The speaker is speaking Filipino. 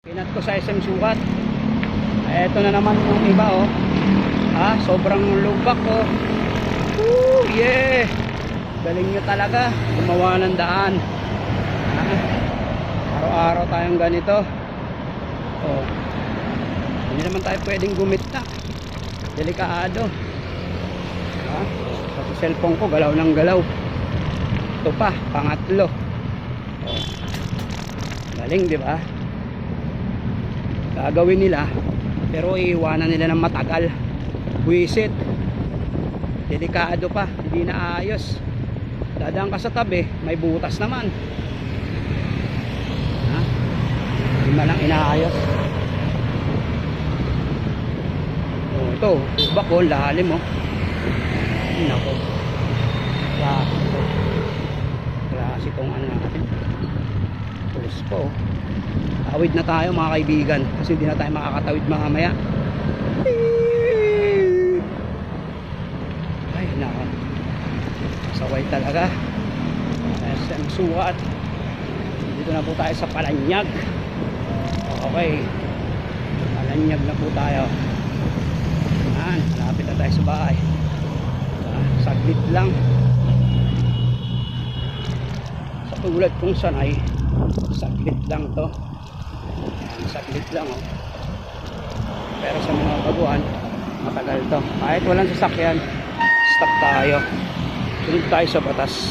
Pinat ko sa SM Sukat. Eto na naman yung iba oh. Ha, sobrang lubak oh. Woo, yeah. Galing nyo talaga. Gumawa ng daan. Ha? Araw-araw tayong ganito. Oh. Hindi naman tayo pwedeng gumita. Delikado. Ha? Pati cellphone ko galaw ng galaw. Ito pa, pangatlo. Oh. Galing, di ba? Gagawin nila, pero iiwanan nila ng matagal. Buisit. Delikado pa, hindi na ayos. Dadaan ka sa tabi, may butas naman. Ha? Hindi man lang inaayos. Oh, ito, bako, lalim oh. Nako. Klase itong ano natin. Po. oh. Tawid na tayo mga kaibigan kasi hindi na tayo makakatawid mamaya. Ay, nako. Saway talaga. SM Sukat. Dito na po tayo sa Palanyag. Okay. Palanyag na po tayo. Yan, malapit na tayo sa bahay. Ah, saglit lang. Sa tulad kong sanay, saglit lang to. Saglit lang oh. Pero sa mga baguhan, matagal to. Kahit walang sasakyan, stop tayo. Sunod tayo sa batas.